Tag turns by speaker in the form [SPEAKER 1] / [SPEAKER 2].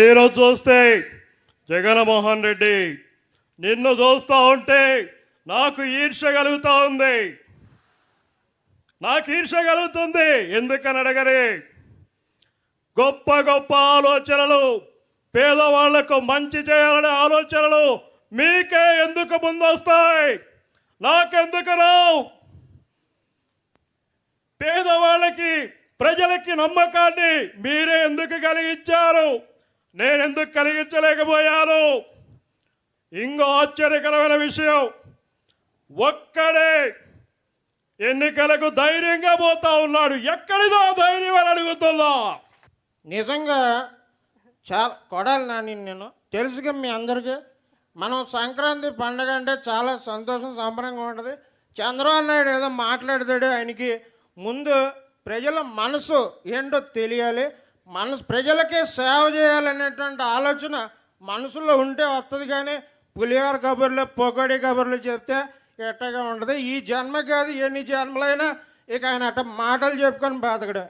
[SPEAKER 1] ఈరోజు చూస్తే జగన్మోహన్ రెడ్డి నిన్ను చూస్తూ ఉంటే నాకు ఈర్ష కలుగుతూ ఉంది. నాకు ఈర్ష కలుగుతుంది. ఎందుకని అడగరే? గొప్ప గొప్ప ఆలోచనలు పేదవాళ్ళకు మంచి చేయాలనే ఆలోచనలు మీకే ఎందుకు ముందొస్తాయి? నాకెందుకు రావు? పేదవాళ్ళకి ప్రజలకి నమ్మకాన్ని మీరే ఎందుకు కలిగించారు? నేను ఎందుకు కలిగించలేకపోయాను? ఇంకో ఆశ్చర్యకరమైన విషయం. ఒక్కడే ఎన్నికలకు ధైర్యంగా పోతా ఉన్నాడు. ఎక్కడిదో ధైర్యం అని అడుగుతున్నా.
[SPEAKER 2] నిజంగా చాలా కొడాలి నాని నేను. తెలుసుగా మీ అందరికీ. మనం సంక్రాంతి పండగ అంటే చాలా సంతోషం సంబరంగా ఉంటుంది. చంద్రబాబు నాయుడు ఏదో మాట్లాడతాడు. ఆయనకి ముందు ప్రజల మనసు ఏంటో తెలియాలి. మనసు ప్రజలకే సేవ చేయాలనేటువంటి ఆలోచన మనసులో ఉంటే వస్తుంది కానీ పులిహోర కబుర్లు పొగడి కబుర్లు చెప్తే ఎట్టగా ఉండదు. ఈ జన్మ కాదు ఎన్ని జన్మలైనా ఇక ఆయన అట్ట మాటలు చెప్పుకొని బతకడు.